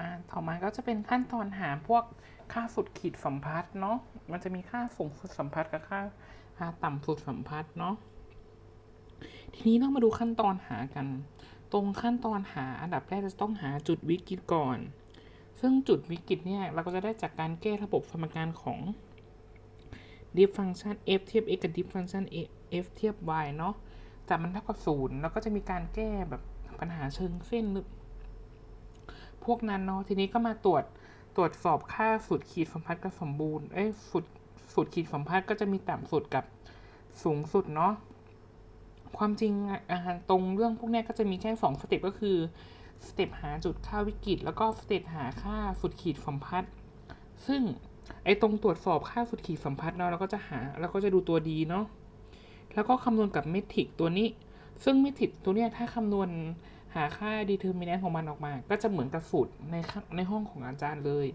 อ่าต่อมาก็จะเป็นขั้นตอนหาพวกค่าสุดขีดสัมพัทธ์เนาะมันจะมีค่าสูงสุดสัมพัทธ์กับค่าค่าต่ำสุดสัมพัทธ์เนาะทีนี้ต้องมาดูขั้นตอนหากัน ตรงขั้นตอนหาอันดับแรกจะต้องหาจุดวิกฤตก่อน ซึ่งจุดวิกฤตเนี่ยเราก็จะได้จากการแก้ระบบสมการของ diff function f เทียบ x กับ diff function f เทียบ y เนาะจากมันเท่ากับศูนย์แล้วก็จะมีการแก้แบบปัญหาเชิงเส้น พวกนั้นเนาะทีนี้ก็มาตรวจตรวจสอบค่าสุดขีดสัมพัทธ์กับสมบูรณ์เอ้ยสุดสุดขีดสัมพัทธ์ก็จะมีต่ำสุดกับสูงสุดเนาะความจริงอ่าตรงเรื่องพวกนี้ก็จะมีแค่สองสเต็ปก็คือสเต็ปหาจุดค่าวิกฤตแล้วก็สเต็ปหาค่าสุดขีดสัมพัทธ์ซึ่งไอ้ตรงตรวจสอบค่าสุดขีดสัมพัทธ์เนาะเราก็จะหาเราก็จะดูตัวดีเนาะแล้วก็คำนวณกับเมทริกตัวนี้ ซึ่งเมทริกตัวเนี้ยถ้าคำนวณ หาค่า determinant ของมันออกมา ก็จะเหมือนกับสูตรในในห้องของอาจารย์เลย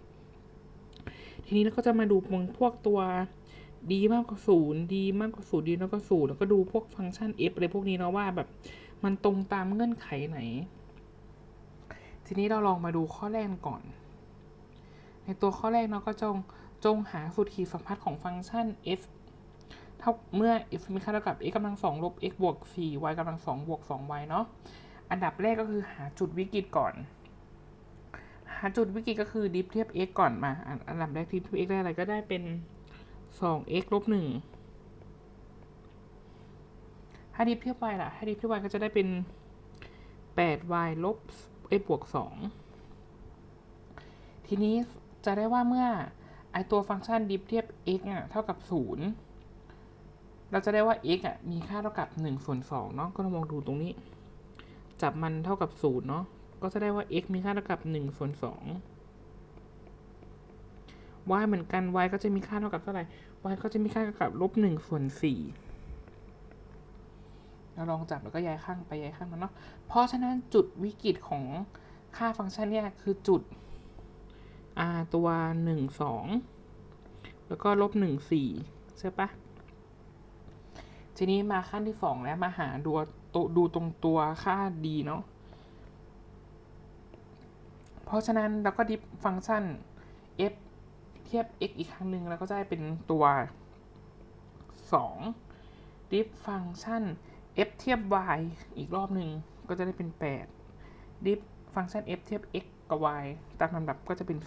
ทีนี้เราก็จะมาดูพวกตัวดีมากกว่าศูนย์ดีมากกว่าศูนย์ดีน้อยกว่าศูนย์แล้วก็ดูพวกฟังก์ชัน f อะไรพวกนี้เนาะว่าแบบมันตรงตามเงื่อนไขไหน ทีนี้เราลองมาดูข้อแรกก่อน ในตัวข้อแรกเนาะก็จงจงหาสุดขีดสัมพัทธ์ของฟังก์ชัน f เท่าเมื่อ f มีค่าเท่ากับ x กำลังสองลบ x บวก 4y กำลังสองบวก 2y เนาะ อันดับแรกก็คือหาจุดวิกฤตก่อน หาจุดวิกฤตก็คือดิฟเทียบ x ก่อนมา อันดับแรกที่เทียบ x ได้อะไรก็ได้เป็น 2x ลบ1ถ้าดิฟเทียบ y ล่ะถ้าดิฟเทียบ y ก็จะได้เป็น 8y ลบ x บวก 2 ทีนี้จะได้ว่าเมื่อไอตัวฟังก์ชันดิฟเทียบ x อะเท่ากับ 0 เราจะได้ว่า x อะมีค่าเท่ากับ1ส่วน2เนาะก็ลองมองดูตรงนี้ จับมันเท่ากับ0เนาะ ก็จะได้ว่า x มีค่าเท่ากับ1ส่วน2 y เหมือนกัน y ก็จะมีค่าเท่ากับเท่าไหร่ y ก็จะมีค่าเท่ากับลบ1ส่วน4เราลองจับแล้วก็ย้ายข้างไปย้ายข้างมาเนาะ เพราะฉะนั้นจุดวิกฤตของค่าฟังก์ชันเนี่ยคือจุด r ตัว 1 2 แล้วก็ลบ1 4ใช่ปะทีนี้มาขั้นที่ 2 แล้วมาหาดู ดูตรงตัวค่า d เนาะ เพราะฉะนั้นเราก็ดิฟฟังก์ชัน f เทียบ x อีกครั้งหนึ่งแล้วก็จะได้เป็นตัว 2 ดิฟฟังก์ชัน f เทียบ y อีกรอบหนึ่งก็จะได้เป็น 8 ดิฟฟังก์ชัน f เทียบ x กับ y ตามลำดับก็จะเป็น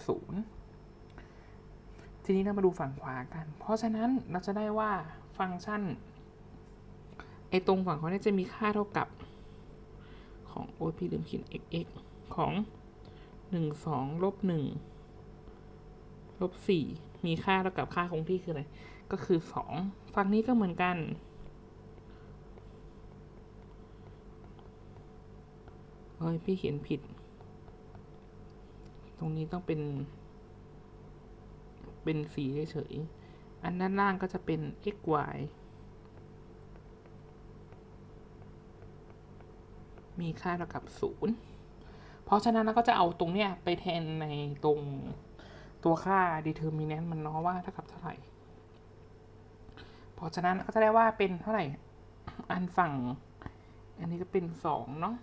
0 ทีนี้เรามาดูฝั่งขวากัน เพราะฉะนั้นเราจะได้ว่าฟังก์ชัน ไอตรงฝั่งเขาเนี่ยจะมีค่าเท่ากับของโอ้พี่ลืมเขียน x x ของ1 2ลบ1ลบสี่มีค่าเท่ากับค่าคงที่คืออะไร ก็คือสองฝั่งนี้ก็เหมือนกัน เฮ้ย พี่เขียนผิด ตรงนี้ต้องเป็น เป็นสีเฉยๆอันด้านล่างก็จะเป็น x y มีค่าเท่ากับศูนย์เพราะฉะนั้นเราก็จะเอาตรงเนี้ยไปแทนในตรงตัวค่า determinant มันเนาะว่าเท่ากับเท่าไหร่ เพราะฉะนั้นก็จะได้ว่าเป็นเท่าไหร่ อันฝั่ง อันนี้ก็เป็นสองเนาะ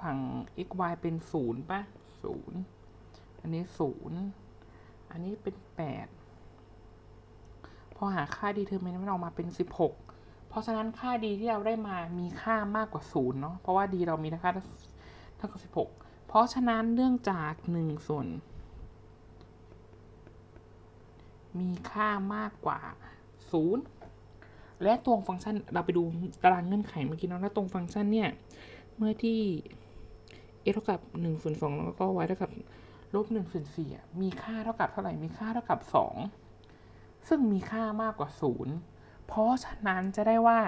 ฝั่ง x y เป็นศูนย์ป่ะศูนย์อันนี้ศูนย์อันนี้เป็นแปดพอหาค่า determinant มันออกมาเป็นสิบหก เพราะฉะนั้นค่า d ที่เราได้มามีค่ามากกว่าศูนย์เนาะเพราะว่า d เรามีค่าเท่ากับสิบหกเพราะฉะนั้นเนื่องจากหนึ่งส่วนมีค่ามากกว่า0และตรงฟังก์ชันเราไปดูตารางเงื่อนไขเมื่อกี้เนาะแล้วตรงฟังก์ชันเนี่ยเมื่อที่ x เท่ากับ1ส่วน2แล้วก็ y เท่ากับลบ1ส่วน4มีค่าเท่ากับเท่าไหร่มีค่าเท่ากับ 2 ซึ่งมีค่ามากกว่า 0 เพราะฉะนั้นจะได้ว่า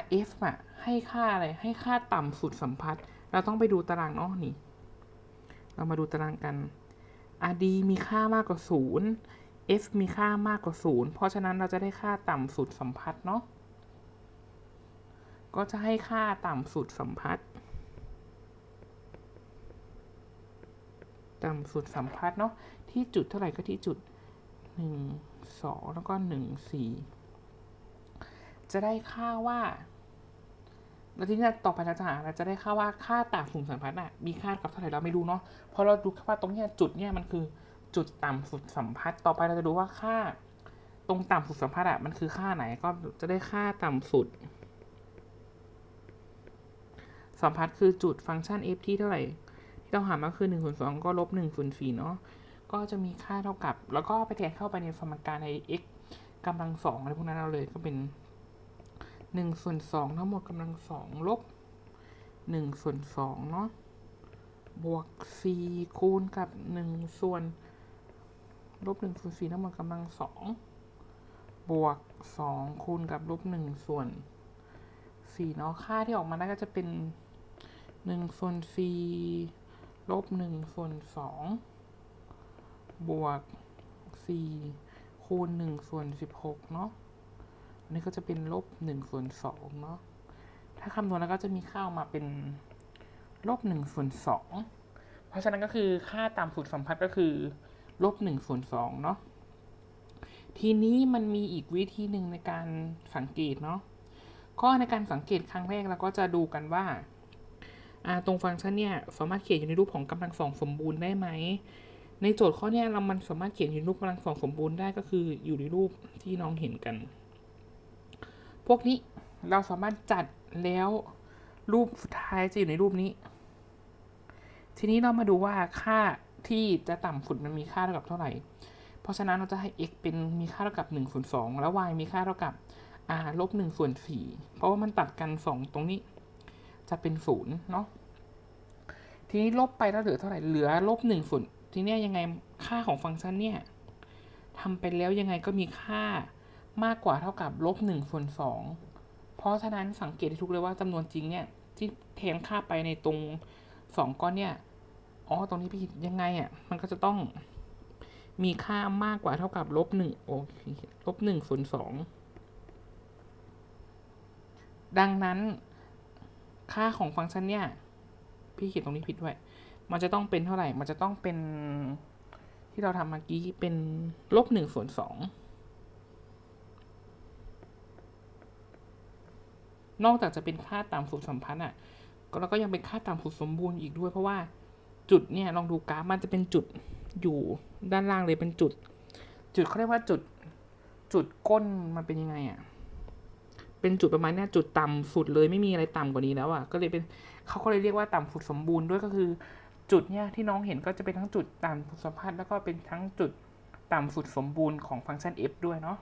rf อะให้ค่าอะไรให้ค่าต่ำสุดสัมพัทธ์เราต้องไปดูตารางเนาะนี่ เรามาดูตารางกัน RD มีค่ามากกว่า 0 F มีค่ามากกว่า 0 เพราะฉะนั้นเราจะได้ค่าต่ำสุดสัมพัทธ์เนาะก็จะให้ค่าต่ำสุดสัมพัทธ์ต่ำสุดสัมพัทธ์เนาะที่จุดเท่าไหร่ก็ที่จุด 1 2 แล้วก็ 1 4 จะได้ค่าว่าแล้วทีนี้ต่อไปเราจะหาเราจะได้ค่าว่าค่าต่างสูงสัมพัทธ์อะมีค่ากับเท่าไหร่เราไม่รู้เนาะเพราะเราดูแค่ว่าตรงเนี้ยจุดเนี้ยมันคือจุดต่ำสุดสัมพัทธ์ต่อไปเราจะดูว่าค่าตรงต่ำสุดสัมพัทธ์อะมันคือค่าไหนก็จะได้ค่าต่ำสุด สัมพัทธ์คือจุดฟังก์ชัน f ที่เท่าไหร่ ที่ต้องหามาคือ1ส่วน2ก็ลบ1ส่วน4เนาะ ก็จะมีค่าเท่ากับ แล้วก็ไปแทนเข้าไปในสมการใน x กำลังสองอะไรพวกนั้นเราเลยก็เป็น1ส่วน2ทั้งหมดกำลังสองลบ1ส่วน2เนาะบวก4คูณกับ1ส่วนลบ1ส่วน4ทั้งหมดกำลังสองบวก2คูณกับลบ1ส่วน4เนาะค่าที่ออกมาได้ก็จะเป็น1ส่วน4ลบ1ส่วน2 บวก 4 คูณ 1 ส่วน 16 เนาะอันนี้ก็จะเป็นลบ 1 ส่วน 2 เนาะถ้าคำนวณแล้วก็จะมีค่าออกมาเป็นลบ 1 ส่วน 2 เพราะฉะนั้นก็คือค่าตามสูตรสัมพัทธ์ก็คือลบ 1 ส่วน 2 เนาะทีนี้มันมีอีกวิธีหนึ่งในการสังเกตเนาะก็ในการสังเกตครั้งแรกเราก็จะดูกันว่า ตรงฟังก์ชันเนี่ยสามารถเขียนอยู่ในรูปของกำลังสองสมบูรณ์ได้ไหม ในโจทย์ข้อนี้เรามันสามารถเขียนอยู่ในรูปกำลังสองสมบูรณ์ได้ก็คืออยู่ในรูปที่น้องเห็นกัน พวกนี้เราสามารถจัดแล้วรูปสุดท้ายจะอยู่ในรูปนี้ ทีนี้เรามาดูว่าค่าที่จะต่ำสุดมันมีค่าเท่ากับเท่าไหร่ เพราะฉะนั้นเราจะให้ x เป็นมีค่าเท่ากับ1ส่วน2แล้ว y มีค่าเท่ากับ r ลบหนึ่งส่วนสี่เพราะว่ามันตัดกันสองตรงนี้ จะเป็นศูนย์เนาะทีนี้ลบไปแล้วเหลือเท่าไหร่เหลือลบหนึ่งส่วน ทีเนี้ยยังไงค่าของฟังก์ชันเนี่ยทำไปแล้วยังไงก็มีค่ามากกว่าเท่ากับลบหนึ่งส่วนสองเพราะฉะนั้นสังเกตให้ทุกเลยว่าจำนวนจริงเนี่ยที่แทนค่าไปในตรงสองก้อนเนี่ยอ๋อตรงนี้พี่ยังไงอะ่ะมันก็จะต้องมีค่ามากกว่าเท่ากับลบหนึ่งโอเคลบหนึ่งส่วนสองดังนั้น ค่าของฟังก์ชันเนี่ย พี่เขียนตรงนี้ผิดด้วย มันจะต้องเป็นเท่าไหร่ มันจะต้องเป็นที่เราทำเมื่อกี้เป็นลบหนึ่งส่วนสองนอกจากจะเป็นค่าตามสูตรสัมพันธ์อะก็แล้วก็ยังเป็นค่าตามสูตรสมบูรณ์อีกด้วย เพราะว่าจุดเนี่ยลองดูกราฟมันจะเป็นจุดอยู่ด้านล่างเลยเป็นจุด จุดเขาเรียกว่าจุดจุดก้นมันเป็นยังไงอะเป็นจุดประมาณเนี้ยจุดต่ำสุดเลยไม่มีอะไรต่ำกว่านี้แล้วอะก็เลยเป็นเขาก็เลยเรียกว่าต่ำสุดสมบูรณ์ด้วยก็คือ จุดเนี่ยที่น้องเห็นก็จะเป็นทั้งจุดต่ำสัมพัทธ์แล้วก็เป็นทั้งจุดต่ำสุดสมบูรณ์ของฟังก์ชัน f ด้วยเนาะ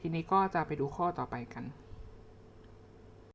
ทีนี้ก็จะไปดูข้อต่อไปกัน